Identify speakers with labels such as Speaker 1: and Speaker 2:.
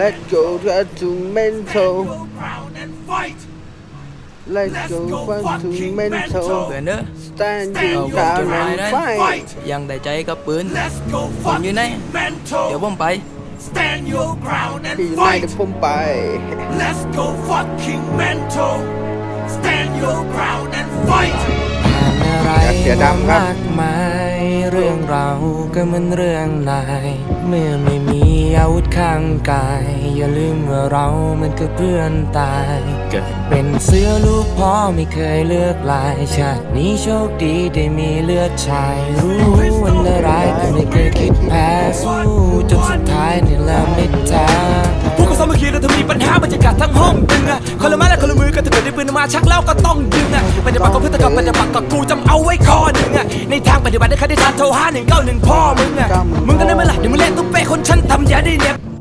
Speaker 1: Let's go to mental
Speaker 2: ground and fight.
Speaker 1: Let's go to mental
Speaker 3: เพื่อนเด้อ
Speaker 1: Stand
Speaker 3: เอา
Speaker 1: you
Speaker 3: ผมจ
Speaker 1: down
Speaker 3: ดหมาย
Speaker 1: and
Speaker 3: นั้น
Speaker 1: fight
Speaker 3: ยังได้ใจกับปืน
Speaker 2: Let's go
Speaker 3: ผมอยู่ไหน
Speaker 2: fucking mental.
Speaker 3: เดี๋ยวผมไป
Speaker 2: Stand your ground
Speaker 1: ที่
Speaker 2: and
Speaker 1: อยู่ในเดี๋ยว
Speaker 2: fight.
Speaker 1: ผมไป
Speaker 2: Let's go fucking mental. Stand your ground and fight.
Speaker 4: ผ่านอะไร
Speaker 1: อย่าเสียดำครับ
Speaker 4: มากมาย ย เราก็เหมือนเรื่องนาย เมื่อไม่มีอาวุธข้างกาย อย่าลืมว่าเรามันก็เพื่อนตาย เกิดเป็นเสื้อลูกพ่อไม่เคยเลือกลาย ชาตินี้โชคดีได้มีเลือดชาย รู้วันละร้ายแต่ไม่เคยคิดแพ้สู้จนสุดท้ายนี่แหละมิตรแท้
Speaker 5: พวกเขาสามัคคีแล้วถ้ามีปัญหาบรรยากาศทั้งห้องดึงอะคนละไม้และคนละมือ ได้ปืนมาชักแล้วก็ต้องดึงอะปฏิบัติกับพฤติกรรมปฏิบัติกับกูจำเอาไว้ข้อหนึ่งอะในทางปฏิบัติได้คดีทานโทรหาหนึ่งเก้าหนึ่งพ่อมึงอะมึงก็ได้ไหมล่ะเดี๋ยวมึงเล่นตุ๊เ